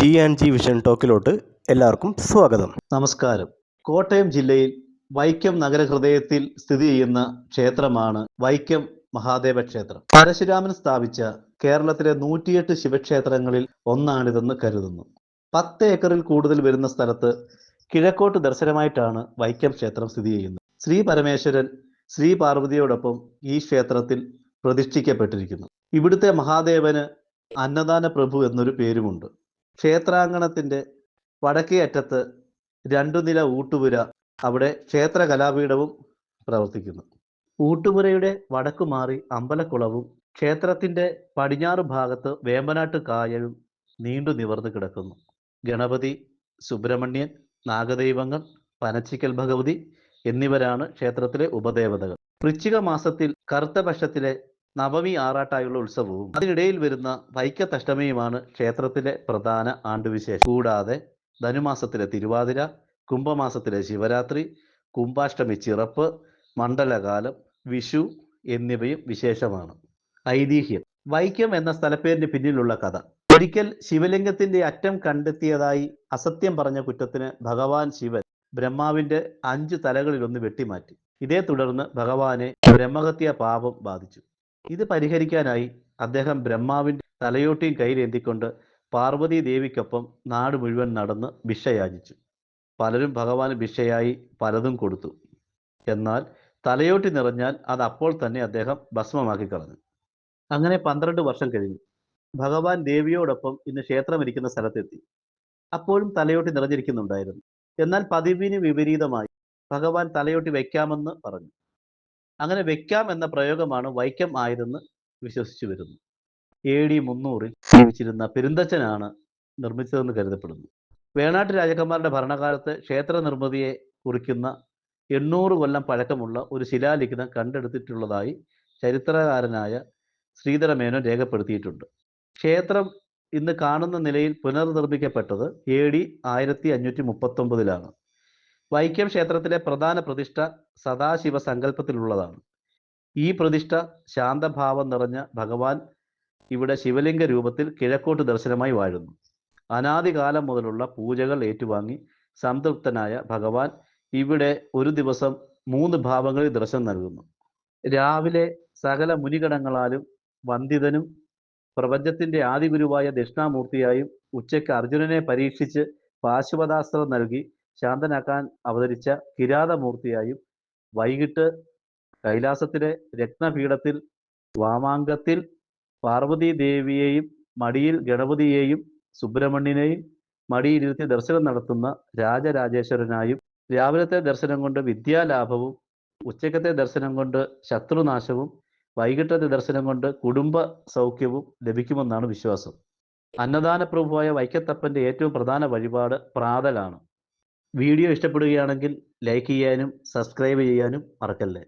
G and G vision ടോക്കിലോട്ട് എല്ലാവർക്കും സ്വാഗതം. നമസ്കാരം. കോട്ടയം ജില്ലയിൽ വൈക്കം നഗരഹൃദയത്തിൽ സ്ഥിതി ചെയ്യുന്ന ക്ഷേത്രമാണ് വൈക്കം മഹാദേവ ക്ഷേത്രം. പരശുരാമൻ സ്ഥാപിച്ച കേരളത്തിലെ നൂറ്റിയെട്ട് ശിവക്ഷേത്രങ്ങളിൽ ഒന്നാണിതെന്ന് കരുതുന്നു. പത്ത് ഏക്കറിൽ കൂടുതൽ വരുന്ന സ്ഥലത്ത് കിഴക്കോട്ട് ദർശനമായിട്ടാണ് വൈക്കം ക്ഷേത്രം സ്ഥിതി ചെയ്യുന്നത്. ശ്രീ പരമേശ്വരൻ ശ്രീ പാർവതിയോടൊപ്പം ഈ ക്ഷേത്രത്തിൽ പ്രതിഷ്ഠിക്കപ്പെട്ടിരിക്കുന്നു. ഇവിടുത്തെ മഹാദേവന് അന്നദാന പ്രഭു എന്നൊരു പേരുമുണ്ട്. ക്ഷേത്രാങ്കണത്തിന്റെ വടക്കേ അറ്റത്ത് രണ്ടു നില ഊട്ടുപുര അവിടെ ക്ഷേത്ര കലാപീഠവും പ്രവർത്തിക്കുന്നു. ഊട്ടുപുരയുടെ വടക്കു മാറി അമ്പലക്കുളവും ക്ഷേത്രത്തിന്റെ പടിഞ്ഞാറ് ഭാഗത്ത് വേമ്പനാട്ട് കായലും നീണ്ടു നിവർന്നു കിടക്കുന്നു. ഗണപതി സുബ്രഹ്മണ്യൻ നാഗദൈവങ്ങൾ പനച്ചിക്കൽ ഭഗവതി എന്നിവരാണ് ക്ഷേത്രത്തിലെ ഉപദേവതകൾ. വൃശ്ചിക മാസത്തിൽ കറുത്ത പക്ഷത്തിലെ നവമി ആറാട്ടായുള്ള ഉത്സവവും അതിനിടയിൽ വരുന്ന വൈക്കത്തഷ്ടമിയുമാണ് ക്ഷേത്രത്തിലെ പ്രധാന ആണ്ടുവിശേഷം. കൂടാതെ ധനുമാസത്തിലെ തിരുവാതിര കുംഭമാസത്തിലെ ശിവരാത്രി കുംഭാഷ്ടമി ചിറപ്പ് മണ്ഡലകാലം വിഷു എന്നിവയും വിശേഷമാണ്. ഐതിഹ്യം. വൈക്കം എന്ന സ്ഥലപ്പേരിന് പിന്നിലുള്ള കഥ. ഒരിക്കൽ ശിവലിംഗത്തിന്റെ അറ്റം കണ്ടെത്തിയതായി അസത്യം പറഞ്ഞ കുറ്റത്തിന് ഭഗവാൻ ശിവൻ ബ്രഹ്മാവിന്റെ അഞ്ചു തലകളിലൊന്ന് വെട്ടിമാറ്റി. ഇതേ തുടർന്ന് ഭഗവാനെ ബ്രഹ്മഹത്യ പാപം ബാധിച്ചു. ഇത് പരിഹരിക്കാനായി അദ്ദേഹം ബ്രഹ്മാവിന്റെ തലയോട്ടിയും കയ്യിലേന്തിക്കൊണ്ട് പാർവതി ദേവിക്കൊപ്പം നാട് മുഴുവൻ നടന്ന് ഭിക്ഷയാചിച്ചു. പലരും ഭഗവാന് ഭിക്ഷയായി പലതും കൊടുത്തു. എന്നാൽ തലയോട്ടി നിറഞ്ഞാൽ അത് അപ്പോൾ തന്നെ അദ്ദേഹം ഭസ്മമാക്കി കളഞ്ഞു. അങ്ങനെ പന്ത്രണ്ട് വർഷം കഴിഞ്ഞു. ഭഗവാൻ ദേവിയോടൊപ്പം ഇന്ന് ക്ഷേത്രമിരിക്കുന്ന സ്ഥലത്തെത്തി. അപ്പോഴും തലയോട്ടി നിറഞ്ഞിരിക്കുന്നുണ്ടായിരുന്നു. എന്നാൽ പതിവിന് വിപരീതമായി ഭഗവാൻ തലയോട്ടി വയ്ക്കാമെന്ന് പറഞ്ഞു. അങ്ങനെ വെക്കാം എന്ന പ്രയോഗമാണ് വൈക്കം ആയതെന്ന് വിശ്വസിച്ചു വരുന്നു. എ ഡി മുന്നൂറിൽ ജീവിച്ചിരുന്ന പെരുന്തച്ചനാണ് നിർമ്മിച്ചതെന്ന് കരുതപ്പെടുന്നു. വേണാട്ട് രാജാക്കന്മാരുടെ ഭരണകാലത്ത് ക്ഷേത്ര നിർമ്മിതിയെ കുറിക്കുന്ന എണ്ണൂറ് കൊല്ലം പഴക്കമുള്ള ഒരു ശിലാലിഖിതം കണ്ടെടുത്തിട്ടുള്ളതായി ചരിത്രകാരനായ ശ്രീധരമേനോൻ രേഖപ്പെടുത്തിയിട്ടുണ്ട്. ക്ഷേത്രം ഇന്ന് കാണുന്ന നിലയിൽ പുനർനിർമ്മിക്കപ്പെട്ടത് എ ഡി ആയിരത്തി അഞ്ഞൂറ്റി മുപ്പത്തൊമ്പതിലാണ്. വൈക്കം ക്ഷേത്രത്തിലെ പ്രധാന പ്രതിഷ്ഠ സദാശിവ സങ്കല്പത്തിലുള്ളതാണ്. ഈ പ്രതിഷ്ഠ ശാന്തഭാവം നിറഞ്ഞ ഭഗവാൻ ഇവിടെ ശിവലിംഗ രൂപത്തിൽ കിഴക്കോട്ട് ദർശനമായി വാഴുന്നു. അനാദികാലം മുതലുള്ള പൂജകൾ ഏറ്റുവാങ്ങി സംതൃപ്തനായ ഭഗവാൻ ഇവിടെ ഒരു ദിവസം മൂന്ന് ഭാവങ്ങളിൽ ദർശനം നൽകുന്നു. രാവിലെ സകല മുനിഗണങ്ങളാലും വന്ദിതനും പ്രപഞ്ചത്തിന്റെ ആദിഗുരുവായ ദക്ഷിണാമൂർത്തിയായും ഉച്ചയ്ക്ക് അർജുനനെ പരീക്ഷിച്ച് പാശുപതാസ്ത്രം നൽകി ശാന്തനാക്കാൻ അവതരിച്ച കിരാതമൂർത്തിയായും വൈകിട്ട് കൈലാസത്തിലെ രത്നപീഠത്തിൽ വാമാങ്കത്തിൽ പാർവതി ദേവിയെയും മടിയിൽ ഗണപതിയെയും സുബ്രഹ്മണ്യനെയും മടിയിലിരുത്തി ദർശനം നടത്തുന്ന രാജരാജേശ്വരനായും രാവിലത്തെ ദർശനം കൊണ്ട് വിദ്യാലാഭവും ഉച്ചക്കത്തെ ദർശനം കൊണ്ട് ശത്രുനാശവും വൈകിട്ടത്തെ ദർശനം കൊണ്ട് കുടുംബ സൗഖ്യവും ലഭിക്കുമെന്നാണ് വിശ്വാസം. അന്നദാന പ്രഭുവായ വൈക്കത്തപ്പന്റെ ഏറ്റവും പ്രധാന വഴിപാട് പ്രാതലാണ്. വീഡിയോ ഇഷ്ടപ്പെടുകയാണെങ്കിൽ ലൈക്ക് ചെയ്യാനും സബ്സ്ക്രൈബ് ചെയ്യാനും മറക്കല്ലേ.